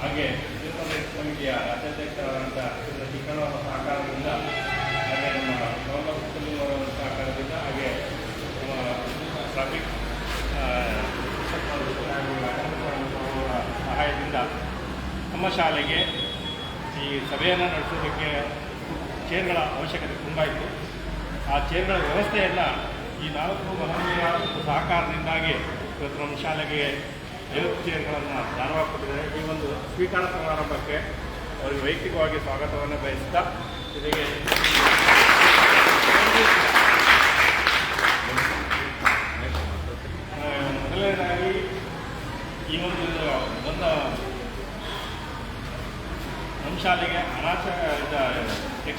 ಹಾಗೆ ಸಮಿತಿಯ ರಾಜ್ಯಾಧ್ಯಕ್ಷರಾದಂಥ ಅವರ ಸಹಕಾರದಿಂದ ಹಾಗೆ ನಮ್ಮ ಅವರ ಸಹಕಾರದಿಂದ ಹಾಗೆ ನಮ್ಮ ಟ್ರಾಫಿಕ್ ಸಹಾಯದಿಂದ ನಮ್ಮ ಶಾಲೆಗೆ ಈ ಸಭೆಯನ್ನು ನಡೆಸೋದಕ್ಕೆ ಚೇರ್ಗಳ ಅವಶ್ಯಕತೆ ತುಂಬ ಇತ್ತು. ಆ ಚೇರ್ಗಳ ವ್ಯವಸ್ಥೆಯನ್ನು ಈ ನಾಲ್ಕು ಒಂದು ಸಹಕಾರದಿಂದಾಗಿ ಇವತ್ತು ನಮ್ಮ ಶಾಲೆಗೆ ಐವತ್ತು ಚೇರ್ಗಳನ್ನು ದಾನವಾಗಿ ಕೊಟ್ಟಿದ್ದಾರೆ ಈ ಒಂದು ಸ್ವೀಕಾರ ಸಮಾರಂಭಕ್ಕೆ ಅವರಿಗೆ ವೈಯಕ್ತಿಕವಾಗಿ ಸ್ವಾಗತವನ್ನು ಬಯಸ್ತಾ ಜೊತೆಗೆ ಮೊದಲನೇದಾಗಿ ಈ ಒಂದು ಬಂದ ನಮ್ಮ ಶಾಲೆಗೆ ಅನಾಥ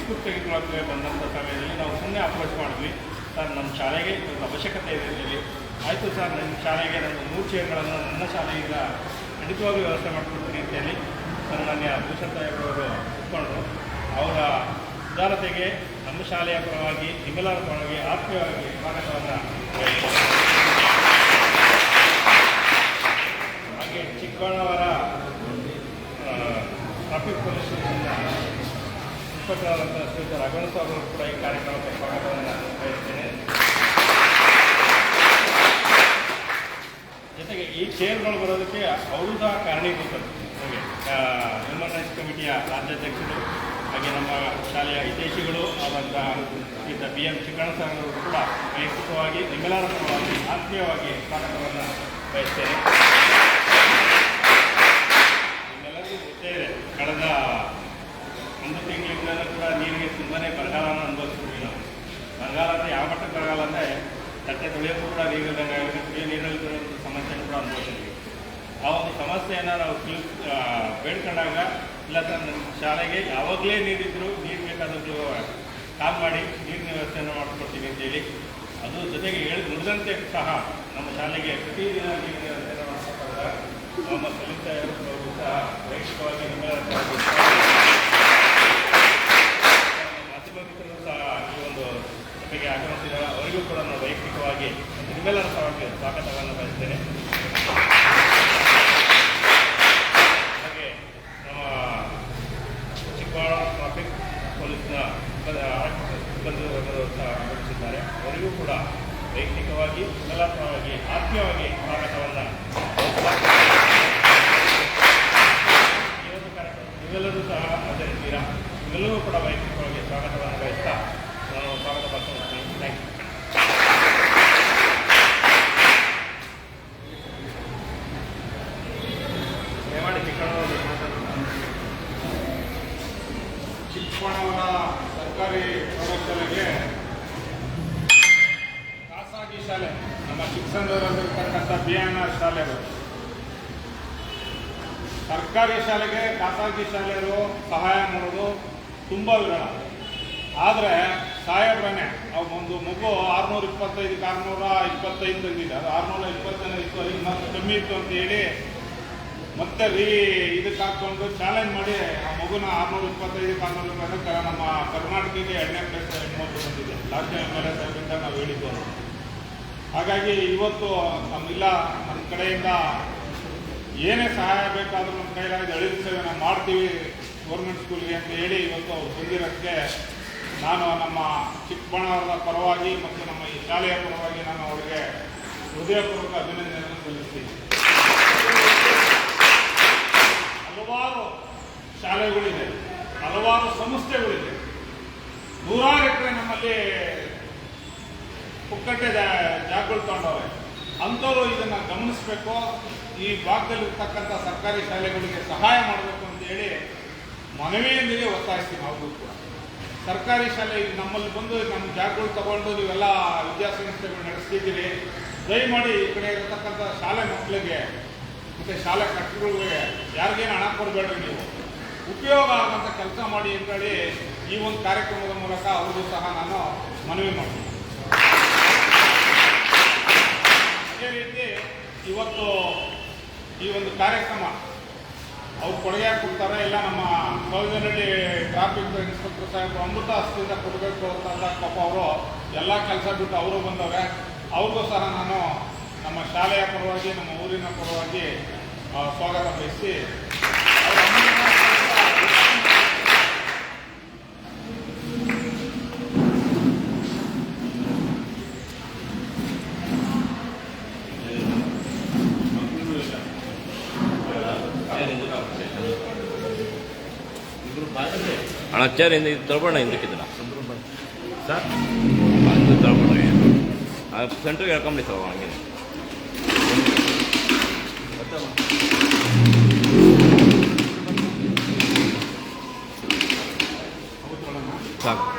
ಬುಕ್ ತೆಗೆದುಕೊಳ್ಳೋಕ್ಕೆ ಬಂದಂಥ ಸಮಯದಲ್ಲಿ ನಾವು ಸುಮ್ಮನೆ ಅಪ್ರೋಚ್ ಮಾಡಿದ್ವಿ. ಸರ್, ನಮ್ಮ ಶಾಲೆಗೆ ಇದೊಂದು ಅವಶ್ಯಕತೆ ಇದೆ ಅಂತೇಳಿ ಆಯಿತು ಸರ್ ನಮ್ಮ ಶಾಲೆಗೆ ನನ್ನ ಮೂರು ಚೇರ್ಗಳನ್ನು ನನ್ನ ಶಾಲೆಯಿಂದ ಖಂಡಿತವಾಗ್ಲೂ ವ್ಯವಸ್ಥೆ ಮಾಡಿಕೊಡ್ತೀನಿ ಅಂತೇಳಿ ಸನ್ಮಾನ್ಯ ಭೂಷಣ್ ಸಾಹೇಬ್ರವರು ಒಪ್ಪಿಕೊಂಡರು ಅವರ ಉದಾರತೆಗೆ ನಮ್ಮ ಶಾಲೆಯ ಪರವಾಗಿ ನಿಮ್ಮೆಲ್ಲರ ಪರವಾಗಿ ಆತ್ಮೀಯವಾಗಿ ಸ್ವಾಗತವನ್ನು ಹಾಗೆ ಚಿಕ್ಕಬಳ್ಳಾವರ ಟ್ರಾಫಿಕ್ ಪೊಲೀಸ್ ಇನ್ಸ್ಪೆಕ್ಟರ್ ಆದಂಥ ರಘುನಾಥ್ ಅವರು ಕೂಡ ಈ ಕಾರ್ಯಕ್ರಮಕ್ಕೆ ಸ್ವಾಗತವನ್ನು ಬಯಸ್ತೇನೆ ಜೊತೆಗೆ ಈ ಚೇರ್ಗಳು ಬರೋದಕ್ಕೆ ಅವರು ಸಹ ಕಾರಣೀಭೂತರು ಹ್ಯೂಮನ್ ರೈಟ್ಸ್ ಕಮಿಟಿಯ ರಾಜ್ಯಾಧ್ಯಕ್ಷರು, ಹಾಗೆ ನಮ್ಮ ಶಾಲೆಯ ಹಿತೈಷಿಗಳು ಆದಂಥ ಇದ್ದ ಬಿ ಎಂ ಚಿಕ್ಕಣ್ಣ ಸರ್ ಅವರು ಕೂಡ ವೈಯಕ್ತಿಕವಾಗಿ ನಿಮ್ಮೆಲ್ಲರ ಪರವಾಗಿ ಆತ್ಮೀಯವಾಗಿ ಸ್ವಾಗತವನ್ನು ಬಯಸ್ತೇನೆ. ನಿಮ್ಮೆಲ್ಲರಿಗೂ ಗೊತ್ತೇ ಇದೆ, ಕಳೆದ ಒಂದು ತಿಂಗಳಿಂದಲೂ ಕೂಡ ನೀರಿಗೆ ತುಂಬಾ ಬರಗಾಲನ ಅನುಭವಿಸ್ತೀವಿ ನಾವು. ಬರಗಾಲ ಅಂದರೆ ಯಾವ ಮಟ್ಟಕ್ಕೆ ಬರಗಾಲ ಅಂದರೆ, ತಟ್ಟೆ ತೊಳೆಯೋಕ್ಕೂ ಕೂಡ ನೀರಿಲ್ದಂಗೆ ಆಗುತ್ತೆ ಕುಡಿಯೋ ನೀರಲ್ಲಿ ಬರುವಂಥ ಸಮಸ್ಯೆಯನ್ನು ಕೂಡ ಅನುಭವಿಸ್ತೀವಿ ಆ ಒಂದು ಸಮಸ್ಯೆಯನ್ನು ನಾವು ತಿಳ್ ಆ, ಬೇಡ್ಕೊಂಡಾಗ ಇಲ್ಲ ತನ್ನ ಶಾಲೆಗೆ ಯಾವಾಗಲೇ ನೀರಿದ್ರು ನೀರು ಬೇಕಾದದ್ದು ಕಾಲ್ ಮಾಡಿ ನೀರಿನ ವ್ಯವಸ್ಥೆಯನ್ನು ಮಾಡಿಕೊಡ್ತೀವಿ ಅಂತೇಳಿ. ಅದು ಜೊತೆಗೆ ಹೇಳಿ ನುಡಿದಂತೆ ಸಹ ನಮ್ಮ ಶಾಲೆಗೆ ಪ್ರತಿದಿನ ನೀರಿನ ವ್ಯವಸ್ಥೆಯನ್ನು ಮಾಡಿಸ್ಕೊಂಡಾಗ ನಮ್ಮ ಕಲಿತ ಸಹ ವೈಯಕ್ತಿಕವಾಗಿ ಮಾಧ್ಯಮ ಮಿತ್ರರು ಸಹ ಈ ಒಂದು ಸಭೆಗೆ ಆಗಮಿಸಿದ ಅವರಿಗೂ ಕೂಡ ನಾನು ವೈಯಕ್ತಿಕವಾಗಿ ನಿಮ್ಮೆಲ್ಲರ ಸಹ ಸ್ವಾಗತವನ್ನು ಬಯಸ್ತೇನೆ ಹಾಗೆ ನಮ್ಮ ಚಿಕ್ಕಬಳ್ಳಾಪುರ ಟ್ರಾಫಿಕ್ ಪೊಲೀಸ್ನ ಸಿಬ್ಬಂದಿ ಆರಕ್ಷಕ ಸಿಬ್ಬಂದಿ ವರ್ಗದವರು ಸಹ ಆಗಮಿಸಿದ್ದಾರೆ ಅವರಿಗೂ ಕೂಡ ವೈಯಕ್ತಿಕವಾಗಿ ನಿಮ್ಮೆಲ್ಲರ ಪರವಾಗಿ ಆತ್ಮೀಯವಾಗಿ ಸ್ವಾಗತವನ್ನು ಬಯಸ್ತಾ ಈ ಒಂದು ಕಾರ್ಯಕ್ರಮ ನೀವೆಲ್ಲರೂ ಸಹ ಆಚರಿಸ್ತೀರಾ ನಿಮ್ಮೆಲ್ಲರೂ ಕೂಡ ವೈಯಕ್ತಿಕವಾಗಿ ಸ್ವಾಗತವನ್ನು ಬಯಸ್ತಾ ನಾನು ಸ್ವಾಗತ ಭಾಷಣ ಥ್ಯಾಂಕ್ ಯು ದಯಮಾಡಿ ಚಿಕ್ಕಣ್ಣವರು ಚಿಕ್ಕಬಳ್ಳಾಪುರ ಸರ್ಕಾರಿ ಪ್ರೌಢಶಾಲೆಗೆ ಖಾಸಗಿ ಶಾಲೆ ನಮ್ಮ ಚಿಕ್ಕಸಂದ್ರದಲ್ಲಿರ್ತಕ್ಕಂಥ ಬಿ ಎನ್ ಆರ್ ಶಾಲೆಗಳು ಸರ್ಕಾರಿ ಶಾಲೆಗೆ ಖಾಸಗಿ ಶಾಲೆಗಳು ಸಹಾಯ ಮಾಡೋದು ತುಂಬ ವಿರಳ ಆದರೆ ಸಾಹೇಬ್ರನೆ ಒಂದು ಮಗು ಆರುನೂರ ಇಪ್ಪತ್ತೈದಕ್ಕೆ ಆರುನೂರ ಇಪ್ಪತ್ತೈದು ತಂದಿದೆ ಅದು ಆರುನೂರ ಇಪ್ಪತ್ತೈದು ಇತ್ತು ಐದು ಮತ್ತೆ ಕಮ್ಮಿ ಇತ್ತು ಅಂತ ಹೇಳಿ ಮತ್ತೆ ರೀ ಇದಕ್ಕೆ ಹಾಕ್ಕೊಂಡು ಚಾಲೆಂಜ್ ಮಾಡಿ ಆ ಮಗುನ ಆರ್ನೂರ ಇಪ್ಪತ್ತೈದಕ್ಕೆ ಆರ್ನೂರ ಇಪ್ಪತ್ತೈದಕ್ಕೆ ನಮ್ಮ ಕರ್ನಾಟಕಕ್ಕೆ ಎರಡನೇ ಪ್ಲೇಸ್ ಹೆಣ್ಮಕ್ಳು ಬಂದಿದೆ ಲಾಸ್ಟ್ ಟೈಮ್ ಸಾಹೇಬ್ರಿಂದ ನಾವು ಹೇಳಿದ್ದು. ಹಾಗಾಗಿ ಇವತ್ತು ನಮ್ಮಿಲ್ಲ ನಮ್ಮ ಕಡೆಯಿಂದ ಏನೇ ಸಹಾಯ ಬೇಕಾದರೂ ನಮ್ಮ ಕೈಲಾಗಿ ಅಳಿದ ನಾವು ಮಾಡ್ತೀವಿ ಗೌರ್ಮೆಂಟ್ ಸ್ಕೂಲ್ಗೆ ಅಂತ ಹೇಳಿ ಇವತ್ತು ಬಂದಿರೋಕ್ಕೆ ನಾನು ನಮ್ಮ ಚಿಕ್ಕಬಳ್ಳಾಪುರದ ಪರವಾಗಿ ಮತ್ತು ನಮ್ಮ ಈ ಶಾಲೆಯ ಪರವಾಗಿ ನಾನು ಅವರಿಗೆ ಹೃದಯಪೂರ್ವಕ ಅಭಿನಂದನೆಯನ್ನು ಸಲ್ಲಿಸ್ತೀನಿ. ಹಲವಾರು ಶಾಲೆಗಳಿದೆ, ಹಲವಾರು ಸಂಸ್ಥೆಗಳಿದೆ. ನೂರಾರು ಎಕರೆ ನಮ್ಮಲ್ಲಿ ಪುಕ್ಕಟ್ಟೆ ಜಾಗಗಳು ತಗೊಂಡವ್ರೆ. ಅಂಥವ್ರು ಇದನ್ನು ಗಮನಿಸಬೇಕು. ಈ ಭಾಗದಲ್ಲಿರ್ತಕ್ಕಂಥ ಸರ್ಕಾರಿ ಶಾಲೆಗಳಿಗೆ ಸಹಾಯ ಮಾಡಬೇಕು ಅಂತ ಹೇಳಿ ಮನವಿಯೊಂದಿಗೆ ಒತ್ತಾಯಿಸ್ತೀವಿ ನಾವು ಕೂಡ. ಸರ್ಕಾರಿ ಶಾಲೆ ನಮ್ಮಲ್ಲಿ ಬಂದು ನಮ್ಮ ಜಾಗಗಳು ತಗೊಂಡು ನೀವೆಲ್ಲ ವಿದ್ಯಾಸಂಸ್ಥೆಗಳು ನಡೆಸ್ತಿದ್ದೀರಿ. ದಯಮಾಡಿ ಈ ಕಡೆ ಇರತಕ್ಕಂಥ ಶಾಲೆ ಮಕ್ಕಳಿಗೆ ಮತ್ತು ಶಾಲೆ ಕಟ್ಟಗಳಿಗೆ ಯಾರಿಗೇನು ಹಣ ಕೊಡಬೇಡ್ರಿ ನೀವು. ಉಪಯೋಗ ಆಗುವಂಥ ಕೆಲಸ ಮಾಡಿ ಅಂತೇಳಿ ಈ ಒಂದು ಕಾರ್ಯಕ್ರಮದ ಮೂಲಕ ಅವ್ರಿಗೂ ಸಹ ನಾನು ಮನವಿ ಮಾಡ್ತೀನಿ. ಅದೇ ರೀತಿ ಇವತ್ತು ಈ ಒಂದು ಕಾರ್ಯಕ್ರಮ, ಅವ್ರು ಕೊಡುಗೆ ಕೊಡ್ತಾರೆ, ಇಲ್ಲ ನಮ್ಮ ಸೌಜನಹಳ್ಳಿ ಟ್ರಾಫಿಕ್ ಇನ್ಸ್ಪೆಕ್ಟರ್ ಸಾಹೇಬ್ ಅಮೃತ ಹಸ್ತಿಯಿಂದ ಕೊಡಬೇಕು ಅಂತ ಪಾಪ ಅವರು ಎಲ್ಲ ಕೆಲಸ ಬಿಟ್ಟು ಅವರು ಬಂದವ್ರೆ. ಅವ್ರಿಗೂ ಸಹ ನಾನು ನಮ್ಮ ಶಾಲೆಯ ಪರವಾಗಿ, ನಮ್ಮ ಊರಿನ ಪರವಾಗಿ ಸ್ವಾಗತ ಬಯಸಿ ಅವ್ರ ಅಮೂಲ್ಯವಾದ ಅಣ್ಣ ಚೇರ್ ಹಿಂದೆ ಇದು ತಳ್ಬೋಣ ಹಿಂದಕ್ಕಿದ್ದಲ್ಲ ಸರ್? ಇದು ತಳ್ಬೋಣ ಆ ಸೆಂಟ್ರಿಗೆ ಹೇಳ್ಕೊಂಬಿಡಿ ಸರ್ ಹಂಗೆ. ಸಾಕು.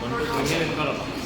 먼저 정리는 걸어봐.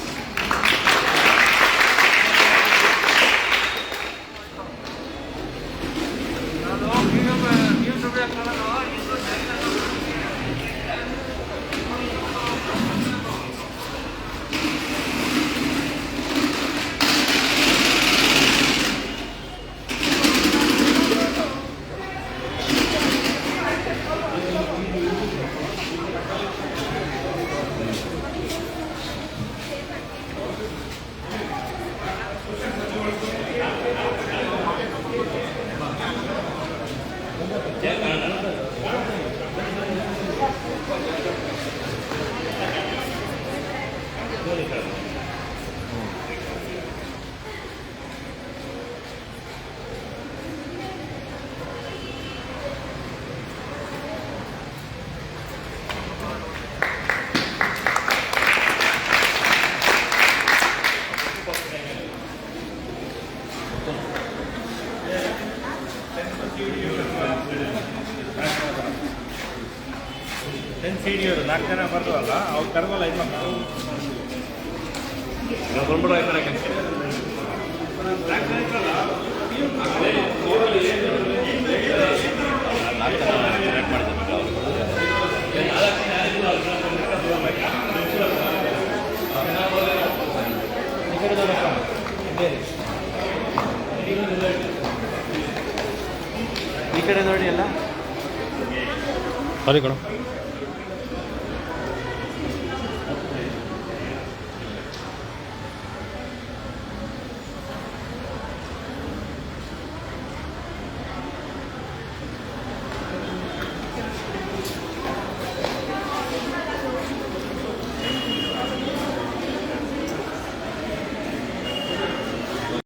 ಅವ್ರು ನಾಲ್ಕು ಜನ ಮಕ್ಕಳು ಅವ್ರು ಬಂದ್ಬಿಡು ಜನ select ಮಾಡಿದ್ದಾರೆ ಅವ್ರು. ಈ ಕಡೆ ನೋಡಿ ಅಲ್ಲ ಸರಿ ಕಣ.